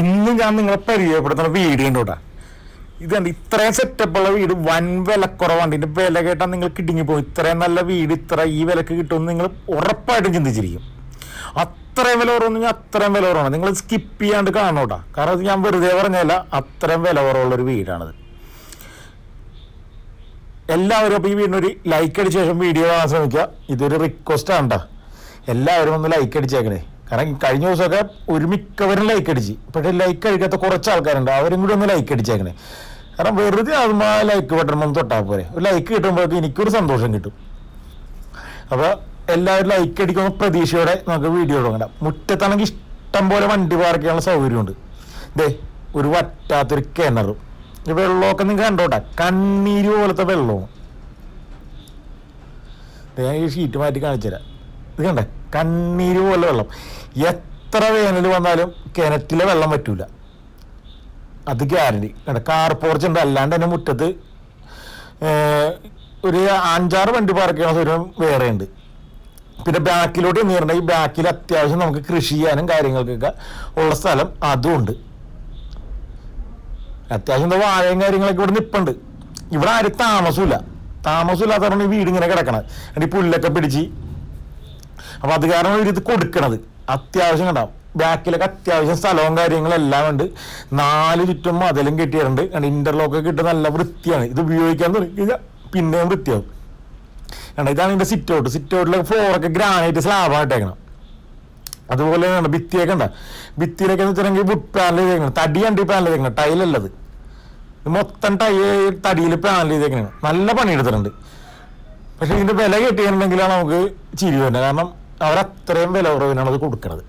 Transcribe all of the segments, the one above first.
ഇന്ന് ഞാൻ നിങ്ങളെ പരിചയപ്പെടുത്തുന്ന വീട് കണ്ടോട്ടാ ഇത് കണ്ട് ഇത്രയും സെറ്റപ്പുള്ള വീട് വൻ വിലക്കുറവാണ്. ഇതിന്റെ വില കേട്ടാൽ നിങ്ങൾ കിടുങ്ങി പോകും ഇത്രയും നല്ല വീട് ഇത്ര ഈ വിലക്ക് കിട്ടുമെന്ന് നിങ്ങൾ ഉറപ്പായിട്ടും ചിന്തിച്ചിരിക്കും. അത്രയും വില കുറവെന്ന് അത്രയും വില കുറവാണ്. നിങ്ങൾ സ്കിപ്പ് ചെയ്യാണ്ട് കാണണോട്ടാ കാരണം ഞാൻ വെറുതെ പറഞ്ഞല്ല അത്രയും വില കുറവുള്ള ഒരു വീടാണിത്. എല്ലാവരും അപ്പോൾ ഈ വീടിനൊരു ലൈക്ക് അടിച്ച ശേഷം വീഡിയോ കാണാൻ ശ്രമിക്കുക. ഇതൊരു റിക്വസ്റ്റ് ആണ്. എല്ലാവരും ഒന്ന് ലൈക്ക് അടിച്ചേക്കണേ. കാരണം കഴിഞ്ഞ ദിവസമൊക്കെ ഒരുമിക്കവരും ലൈക്ക് അടിച്ച്. പക്ഷേ ലൈക്ക് അടിക്കാത്ത കുറച്ച് ആൾക്കാരുണ്ട്. അവരും കൂടി ഒന്ന് ലൈക്ക് അടിച്ചേക്കണേ. കാരണം വെറുതെ അതുമാ ലൈക്ക് ബട്ടൺ ഒന്ന് തൊട്ടാൽ പോരെ. ഒരു ലൈക്ക് കിട്ടുമ്പോഴേക്കും എനിക്കൊരു സന്തോഷം കിട്ടും. അപ്പോൾ എല്ലാവരും ലൈക്ക് അടിക്കുന്ന പ്രതീക്ഷയോടെ നമുക്ക് വീഡിയോ തുടങ്ങണം മുറ്റത്താണെങ്കിൽ ഇഷ്ടം പോലെ വണ്ടി പാർക്കാനുള്ള സൗകര്യമുണ്ട്. ദേ ഒരു വറ്റാത്തൊരു കിണറും വെള്ളമൊക്കെ നിങ്ങൾ കണ്ടോട്ടെ കണ്ണീര് പോലത്തെ വെള്ളവും ഞാൻ ഈ ഷീറ്റ് മാറ്റി കാണിച്ചു തരാം ഇത് കണ്ണീര് പോലെ വെള്ളം. എത്ര വേനൽ വന്നാലും കിണറ്റിലെ വെള്ളം പറ്റൂല. അത് ഗ്യാരണ്ടി കണ്ട? കാർ പോർച്ച് ഉണ്ട്. അല്ലാണ്ട് തന്നെ മുറ്റത്ത് ഒരു അഞ്ചാറ് വണ്ടി പാർക്ക് ചെയ്യണ സൗകര്യം വേറെ ഉണ്ട്. പിന്നെ ബാക്കിലോട്ട് നീറണ്ട ഈ ബാക്കിൽ അത്യാവശ്യം നമുക്ക് കൃഷി ചെയ്യാനും കാര്യങ്ങൾക്കൊക്കെ ഉള്ള സ്ഥലം അതും ഉണ്ട്. അത്യാവശ്യം എന്താ വാഴയും കാര്യങ്ങളൊക്കെ ഇവിടെ നിപ്പുണ്ട് ഇവിടെ ആരും താമസമില്ല താമസമില്ലാത്തവരാണ് ഈ വീട് ഇങ്ങനെ കിടക്കണത് ഈ പുല്ലൊക്കെ പിടിച്ച് അപ്പൊ അത് കാരണം ഇവരിത് കൊടുക്കണത്. അത്യാവശ്യം കണ്ടാവും ബാക്കിലൊക്കെ അത്യാവശ്യം സ്ഥലവും കാര്യങ്ങളും എല്ലാം ഉണ്ട്. നാല് ചുറ്റും മതിലും കെട്ടിയിട്ടുണ്ട്. കാരണം ഇന്റർലോക്ക് കിട്ടുന്ന നല്ല വൃത്തിയാണ്. ഇത് ഉപയോഗിക്കാൻ തുടങ്ങിക്കഴിഞ്ഞാൽ പിന്നെയും വൃത്തിയാവും. കാരണം ഇതാണ് ഇതിന്റെ സിറ്റ് ഔട്ട് സിറ്റ് ഔട്ടിലെ ഫ്ലോറൊക്കെ ഗ്രാനൈറ്റ് സ്ലാബായിട്ടേക്കണം അതുപോലെ തന്നെ ഭിത്തിയൊക്കെ ഉണ്ട് ഭിത്തിയിലൊക്കെ എന്ന് വെച്ചിട്ടുണ്ടെങ്കിൽ വുഡ് പാനൽ ചെയ്തേക്കണം തടി കണ്ടി പാനൽ ചെയ്തേക്കണം ടൈലല്ലത് മൊത്തം ടൈ തടിയിൽ പാനൽ ചെയ്തേക്കണം നല്ല പണിയെടുത്തിട്ടുണ്ട്. പക്ഷെ ഇതിന്റെ വില കിട്ടിയിട്ടുണ്ടെങ്കിലാണ് നമുക്ക് ചിരി വരുന്നത്. കാരണം അവരത്രയും വില കുറവിനാണ് അത് കൊടുക്കുന്നത്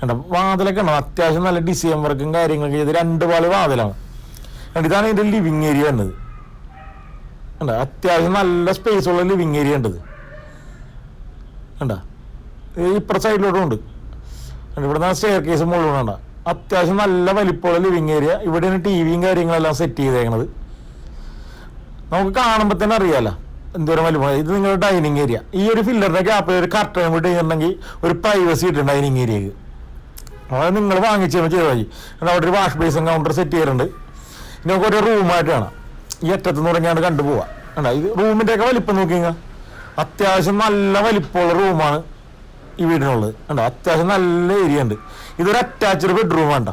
കണ്ടോ? വാതിലൊക്കെ ഉണ്ടോ? അത്യാവശ്യം നല്ല ഡിസൈൻ വർക്കും കാര്യങ്ങളൊക്കെ ചെയ്ത് രണ്ട് പാളി വാതിലാണ്. കണ്ട? ഇതാണ് ഇതിന്റെ ലിവിങ് ഏരിയ വരുന്നത് കണ്ട? അത്യാവശ്യം നല്ല സ്പേസ് ഉള്ള ലിവിങ് ഏരിയ ഉണ്ട് ഇത് കണ്ടോ ഇപ്പുറ സൈഡിലോട്ടും ഉണ്ട്. ഇവിടുന്ന് സ്റ്റെയർ കേസ് മുഴുവൻ കണ്ട? അത്യാവശ്യം നല്ല വലിപ്പമുള്ള ലിവിങ് ഏരിയ ഇവിടെയാണ് ടി വിയും കാര്യങ്ങളെല്ലാം സെറ്റ് ചെയ്തേക്കണത്. നമുക്ക് കാണുമ്പോൾ തന്നെ അറിയാലോ. എന്തോരം വലിപ്പം ഇത് നിങ്ങളുടെ ഡൈനിങ് ഏരിയ ഈ ഒരു ഫില്ലറിന്റെ ഗ്യാപ്പ് ഒരു കർട്ടൻ കൂടി ചെയ്തിട്ടുണ്ടെങ്കിൽ ഒരു പ്രൈവസി കിട്ടും ഡൈനിങ് ഏരിയക്ക് അത് നിങ്ങൾ വാങ്ങിച്ചു ചെയ്താൽ മതി. അവിടെ ഒരു വാഷ് ബേസും കൗണ്ടർ സെറ്റ് ചെയ്യാറുണ്ട് നമുക്ക് ഒരു റൂമായിട്ട് കാണാം. ഈ അറ്റത്ത് നിന്ന് തുടങ്ങിയാണ് കണ്ടുപോവാ. കണ്ടാ? ഇത് റൂമിന്റെ ഒക്കെ വലിപ്പം നോക്കിങ്ങ അത്യാവശ്യം നല്ല വലിപ്പമുള്ള റൂമാണ് ഈ വീടിനുള്ളത്. കണ്ടോ? അത്യാവശ്യം നല്ല ഏരിയ ഉണ്ട്. ഇതൊരു അറ്റാച്ച്ഡ് ബെഡ്റൂം വേണ്ട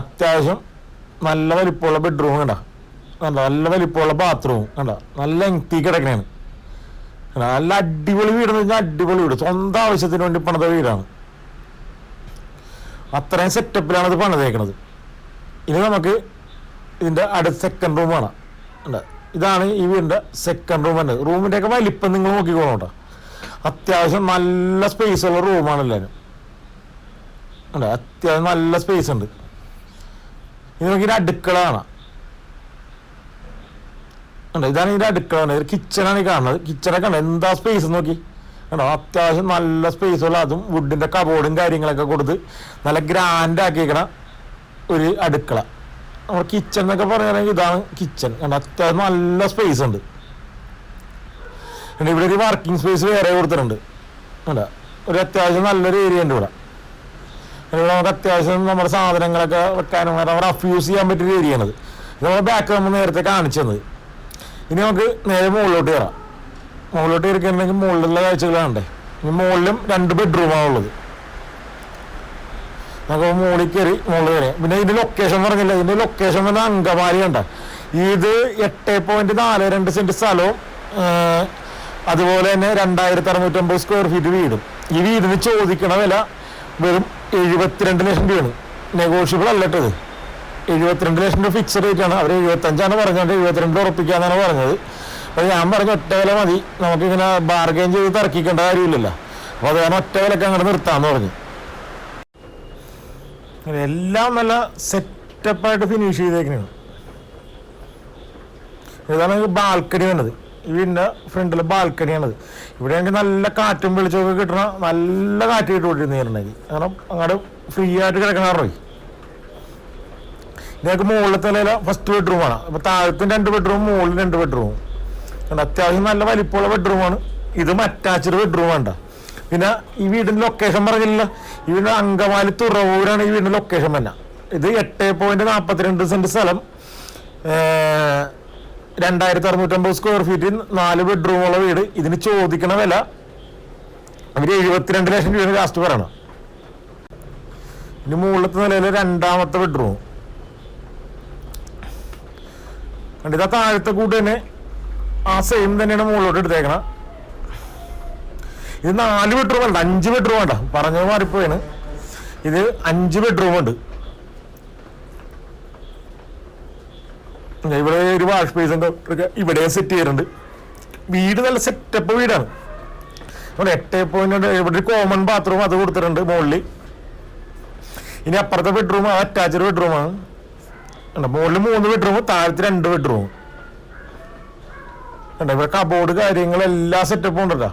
അത്യാവശ്യം നല്ല വലിപ്പമുള്ള ബെഡ്റൂം കണ്ട? കണ്ട നല്ല വലിപ്പമുള്ള ബാത്റൂം കണ്ട നല്ല എങ്തി കിടക്കണേണ് നല്ല അടിപൊളി വീട് എന്ന് പറഞ്ഞാൽ അടിപൊളി വീട്. സ്വന്തം ആവശ്യത്തിന് വേണ്ടി പണിത വീടാണ്. അത്രയും സെറ്റപ്പിലാണ് ഇത് പണിതേക്കണത്. ഇനി നമുക്ക് ഇതിന്റെ അടുത്ത സെക്കൻഡ് റൂം കാണാം. കണ്ടോ? ഇതാണ് ഈ വീടിന്റെ സെക്കൻഡ് റൂം തന്നെ. റൂമിന്റെ ഒക്കെ വലിപ്പം നിങ്ങൾ നോക്കിക്കോളൂ കേട്ടോ. അത്യാവശ്യം നല്ല സ്പേസ് ഉള്ള റൂമാണ് എല്ലാവരും കണ്ടോ? അത്യാവശ്യം നല്ല സ്പേസ് ഉണ്ട്. നമുക്ക് ഇതിന്റെ അടുക്കള കാണാം. ഇതാണ് ഇതിന്റെ അടുക്കള കിച്ചണാണ് ഈ കാണുന്നത്. കിച്ചണൊക്കെ ഉണ്ട് എന്താ സ്പേസ് നോക്കി. കണ്ടോ? അത്യാവശ്യം നല്ല സ്പേസ് ഉള്ള അതും വുഡിന്റെ കബോർഡും കാര്യങ്ങളൊക്കെ കൊടുത്ത് നല്ല ഗ്രാൻഡ് ആക്കിയിരിക്കണ ഒരു അടുക്കള. നമ്മുടെ കിച്ചൺ എന്നൊക്കെ പറയുകയാണെങ്കിൽ ഇതാണ് കിച്ചൺ കണ്ടോ? അത്യാവശ്യം നല്ല സ്പേസ് ഉണ്ട്. ഇവിടെ ഒരു വർക്കിംഗ് സ്പേസ് വേറെ കൊടുത്തിട്ടുണ്ട്. കണ്ടോ? ഒരു അത്യാവശ്യം നല്ലൊരു ഏരിയ ഉണ്ട് ഇവിടെ. ഇവിടെ നമുക്ക് അത്യാവശ്യം നമ്മുടെ സാധനങ്ങളൊക്കെ വെക്കാനും റഫ് അഫ്യൂസ് ചെയ്യാൻ പറ്റിയ ഏരിയ ആണത് ഇത്. നമ്മുടെ ബാക്ക് നമ്മൾ നേരത്തെ കാണിച്ചു തന്നത്. ഇനി നമുക്ക് നേരെ മുകളിലോട്ട് കയറാം. മുകളിലോട്ട് കയറിക്കണമെങ്കിൽ മുകളിലുള്ള കാഴ്ചകളാണ് ഇനി മുകളിലും രണ്ട് ബെഡ്റൂമാണ് ഉള്ളത്. നമുക്ക് മുകളിൽ കയറി മുകളിൽ കയറി. പിന്നെ ഇതിന്റെ ലൊക്കേഷൻ പറഞ്ഞില്ല ഇതിന്റെ ലൊക്കേഷൻ പറഞ്ഞാൽ അങ്കമാലി കണ്ട. ഇത് എട്ട് പോയിന്റ് നാല് രണ്ട് സെന്റ് സ്ഥലവും അതുപോലെ തന്നെ രണ്ടായിരത്തി അറുന്നൂറ്റമ്പത് സ്ക്വയർ ഫീറ്റ് വീടും. ഈ വീടിന് ചോദിക്കണ വില വെറും എഴുപത്തിരണ്ട് ലക്ഷം രൂപയാണ്. നെഗോഷ്യബിൾ അല്ലട്ടത് എഴുപത്തിരണ്ട് ലക്ഷം രൂപ ഫിക്സഡ് റേറ്റ് ആണ്. അവർ എഴുപത്തഞ്ചാണ് പറഞ്ഞത്. എഴുപത്തിരണ്ട് ഉറപ്പിക്കാന്നാണ് പറഞ്ഞത്. അപ്പോൾ ഞാൻ പറഞ്ഞ ഒറ്റ വില മതി. നമുക്കിങ്ങനെ ബാർഗെയിൻ ചെയ്ത് തർക്കിക്കേണ്ട കാര്യമില്ലല്ലോ. അപ്പോൾ അത് കാരണം ഒറ്റ വിലക്ക് അങ്ങോട്ട് നിർത്താന്ന് പറഞ്ഞു. എല്ലാം നല്ല സെറ്റപ്പായിട്ട് ഫിനിഷ് ചെയ്തേക്കണാണ് ഇതാണ് ബാൽക്കണി ഈ വീടിന്റെ ഫ്രണ്ടിൽ ബാൽക്കണിയാണത് ഇവിടെ ആണെങ്കിൽ നല്ല കാറ്റും വെളിച്ചമൊക്കെ കിട്ടണം നല്ല കാറ്റ് കിട്ടുകൊണ്ടിരുന്നു കാരണം അങ്ങോട്ട് ഫ്രീ ആയിട്ട് കിടക്കണാറോ ഞങ്ങൾക്ക് മുകളിലത്തെ നില ഫസ്റ്റ് ബെഡ്റൂമാണ് അപ്പൊ താഴത്തും രണ്ട് ബെഡ്റൂം മുകളിൽ രണ്ട് ബെഡ്റൂം അത്യാവശ്യം നല്ല വലിപ്പമുള്ള ബെഡ്റൂമാണ് ഇതും അറ്റാച്ച്ഡ് ബെഡ്റൂം വേണ്ട പിന്നെ ഈ വീടിന്റെ ലൊക്കേഷൻ പറഞ്ഞില്ല ഈ വീടിന്റെ അങ്കമാലി തുറവൂരാണ് ഈ വീടിന്റെ ലൊക്കേഷൻ തന്നെ. ഇത് എട്ട് പോയിന്റ് നാൽപ്പത്തിരണ്ട് സെന്റ് സ്ഥലം. രണ്ടായിരത്തി അറുന്നൂറ്റമ്പത് സ്ക്വയർ ഫീറ്റിൽ നാല് ബെഡ്റൂം ഉള്ള വീട്. ഇതിന് ചോദിക്കണ വില അവർ എഴുപത്തിരണ്ട് ലക്ഷം രൂപയാണ് ലാസ്റ്റ് പറയണം ഇനി മുകളിലത്തെ നിലയിൽ രണ്ടാമത്തെ ബെഡ്റൂം കണ്ടിതാ താഴത്തെ കൂട്ട് തന്നെ ആ സെയിം തന്നെയാണ് മുകളിലോട്ട് എടുത്തേക്കണം. ഇത് നാല് ബെഡ്റൂം ഉണ്ട് അഞ്ച് ബെഡ്റൂം വേണ്ട. പറഞ്ഞത് മാറിപ്പോയാണ്. ഇത് അഞ്ച് ബെഡ്റൂം ഉണ്ട്. ഇവിടെ ഒരു വാഷ് സ്പേസ് ഉണ്ട്. ഇവിടെ സെറ്റ് ചെയ്തിട്ടുണ്ട്. വീട് നല്ല സെറ്റപ്പ് വീടാണ്. ഇവിടെ എട്ട് പോയിന്റ് ഇവിടെ ഒരു കോമൺ ബാത്റൂം അത് കൊടുത്തിട്ടുണ്ട് മുകളിൽ ഇനി അപ്പുറത്തെ ബെഡ്റൂം അറ്റാച്ച്ഡ് ബെഡ്റൂമാണ് മുകളിൽ മൂന്ന് ബെഡ്റൂം താഴത്ത് രണ്ട് ബെഡ്റൂം കണ്ടോ ഇവിടെ കബോർഡ് കാര്യങ്ങളെല്ലാം എല്ലാ സെറ്റപ്പും ഉണ്ടല്ലോ.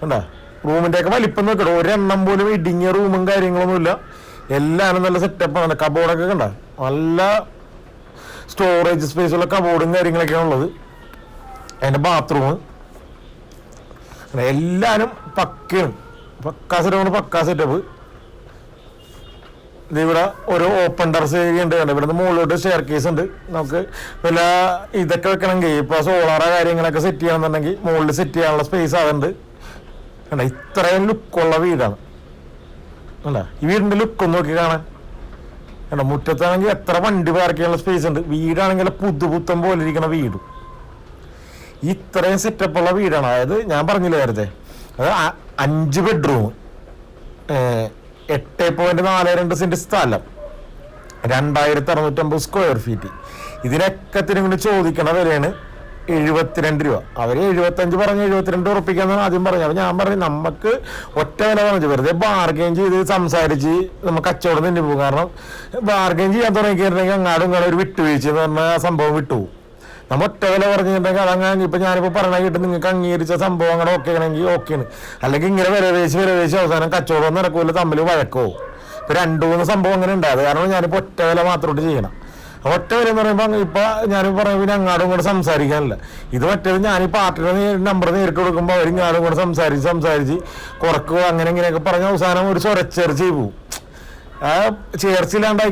കണ്ട റൂമിന്റെ ഒക്കെ വലിപ്പം നോക്കട്ടെ ഒരെണ്ണം പോലും ഇടുങ്ങിയ റൂമും കാര്യങ്ങളൊന്നുമില്ല എല്ലാം നല്ല സെറ്റപ്പാണ് കബോർഡൊക്കെ കണ്ട നല്ല സ്റ്റോറേജ് സ്പേസുള്ള കബോർഡും കാര്യങ്ങളൊക്കെയാണ് ഉള്ളത്. അതിന്റെ ബാത്റൂം എല്ലാരും പക്കയാണ്. പക്കാ സെറ്റപ്പാണ് പക്കാ സെറ്റപ്പ് ഇത് ഇവിടെ ഒരു ഓപ്പൺ ടെറസ് ഏരിയ ഉണ്ട് കണ്ടോ? ഇവിടെ മുകളിലോട്ട് സ്റ്റെയർ കേസ് ഉണ്ട്. നമുക്ക് വല്ല ഇതൊക്കെ വെക്കണമെങ്കിൽ ഇപ്പൊ സോളാറ കാര്യങ്ങളൊക്കെ സെറ്റ് ചെയ്യണമെന്നുണ്ടെങ്കിൽ മുകളിൽ സെറ്റ് ചെയ്യാനുള്ള സ്പേസ് അതുണ്ട്. കണ്ട? ഇത്രയും ലുക്കുള്ള വീടാണ്. കണ്ട? ഈ വീടിന്റെ ലുക്ക് ഒന്ന് നോക്കി കാണാൻ. കണ്ട? മുറ്റത്താണെങ്കിൽ എത്ര വണ്ടി പാർക്ക് ചെയ്യാനുള്ള സ്പേസ് ഉണ്ട്. വീടാണെങ്കിൽ പുതുപുത്തം പോലെ ഇരിക്കുന്ന വീടും. ഇത്രയും സെറ്റപ്പ് ഉള്ള വീടാണ്. അതായത് ഞാൻ പറഞ്ഞില്ല നേരത്തെ? അത് അഞ്ച് ബെഡ്റൂം എട്ട് പോയിന്റ് നാല് രണ്ട് സെന്റ് സ്ഥലം. രണ്ടായിരത്തി അറുന്നൂറ്റമ്പത് സ്ക്വയർ ഫീറ്റ് ഇതിനൊക്കെ കൂടി ചോദിക്കണ വിലയാണ് എഴുപത്തിരണ്ട് രൂപ. അവർ എഴുപത്തഞ്ച് പറഞ്ഞ് എഴുപത്തിരണ്ട് ഉറപ്പിക്കാന്നാണ് ആദ്യം പറഞ്ഞത്. അപ്പൊ ഞാൻ പറഞ്ഞു നമുക്ക് ഒറ്റ വില പറഞ്ഞു വെറുതെ ബാർഗെയിൻ ചെയ്ത് സംസാരിച്ച് നമുക്ക് കച്ചവടം തന്നെ പോകും. കാരണം ബാർഗെയിൻ ചെയ്യാൻ തുടങ്ങിക്കഴിഞ്ഞിട്ടുണ്ടെങ്കിൽ അങ്ങാടും ഇങ്ങോട്ടും ഒരു വിട്ടുവീഴ്ച എന്ന് പറഞ്ഞ ആ സംഭവം വിട്ടുപോകും. നമ്മ ഒറ്റ വില പറഞ്ഞിട്ടുണ്ടെങ്കിൽ അതങ്ങനെ ഇപ്പൊ ഞാനിപ്പോ പറഞ്ഞ കിട്ടും നിങ്ങൾക്ക് അംഗീകരിച്ച സംഭവം അങ്ങനെ ഓക്കെ ആണെങ്കിൽ ഓക്കെയാണ് അല്ലെങ്കിൽ ഇങ്ങനെ വിലവേശി വിലവേശി അവസാനം കച്ചവടം നടക്കൂല തമ്മിൽ വഴക്കോ? ഇപ്പൊ രണ്ടു മൂന്ന് സംഭവം അങ്ങനെ ഉണ്ടായത് കാരണം ഞാനിപ്പോ ഒറ്റ വില മാത്രമായിട്ട് ചെയ്യണം. ഒറ്റ വില എന്ന് പറയുമ്പോൾ ഇപ്പൊ ഞാൻ പറയുമ്പോൾ പിന്നെ അങ്ങാടും ഇങ്ങോട്ട് സംസാരിക്കാനില്ല. ഇത് മറ്റേത് ഞാൻ ഈ പാർട്ടിയുടെ നമ്പർ നേരിട്ട് കൊടുക്കുമ്പോൾ അവർ ഇങ്ങാടും കൂടെ സംസാരിച്ച് സംസാരിച്ച് കുറക്കുക അങ്ങനെ ഇങ്ങനെയൊക്കെ പറഞ്ഞ അവസാനം ഒരു ചൊരച്ചേർച്ചയായി പോകും ആ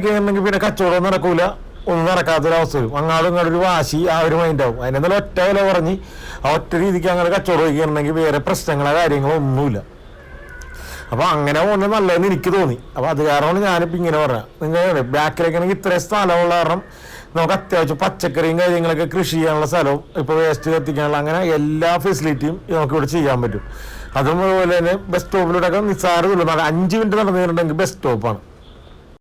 കഴിഞ്ഞിട്ടുണ്ടെങ്കിൽ പിന്നെ കച്ചവടം നടക്കൂല. ഒന്നും നടക്കാത്തൊരവസ്ഥ വരും. അങ്ങാടും ഇങ്ങോട്ടൊരു വാശി ആ ഒരു മൈൻഡാവും അതിനെന്തായാലും ഒറ്റ വില പറഞ്ഞ് ആ ഒറ്റ രീതിക്ക് അങ്ങനെ കച്ചവടം വയ്ക്കുകയാണെങ്കിൽ വേറെ പ്രശ്നങ്ങളോ കാര്യങ്ങളോ ഒന്നുമില്ല. അപ്പൊ അങ്ങനെ പോകുന്നത് നല്ലതെന്ന് എനിക്ക് തോന്നി. അപ്പൊ അത് കാരണമാണ് ഞാനിപ്പോ ഇങ്ങനെ പറയാം നിങ്ങൾ ബാക്കിലേക്കാണെങ്കിൽ ഇത്രയും സ്ഥലമുള്ള കാരണം നമുക്ക് അത്യാവശ്യം പച്ചക്കറിയും കാര്യങ്ങളൊക്കെ കൃഷി ചെയ്യാനുള്ള സ്ഥലവും ഇപ്പൊ വേസ്റ്റ് കത്തിക്കാനുള്ള അങ്ങനെ എല്ലാ ഫെസിലിറ്റിയും നമുക്ക് ഇവിടെ ചെയ്യാൻ പറ്റും. അതും അതുപോലെ തന്നെ ബസ് സ്റ്റോപ്പിലൂടെ ഒക്കെ നിസ്സാരമില്ല അഞ്ച് മിനിറ്റ് നടന്നിട്ടുണ്ടെങ്കിൽ ബസ് സ്റ്റോപ്പാണ്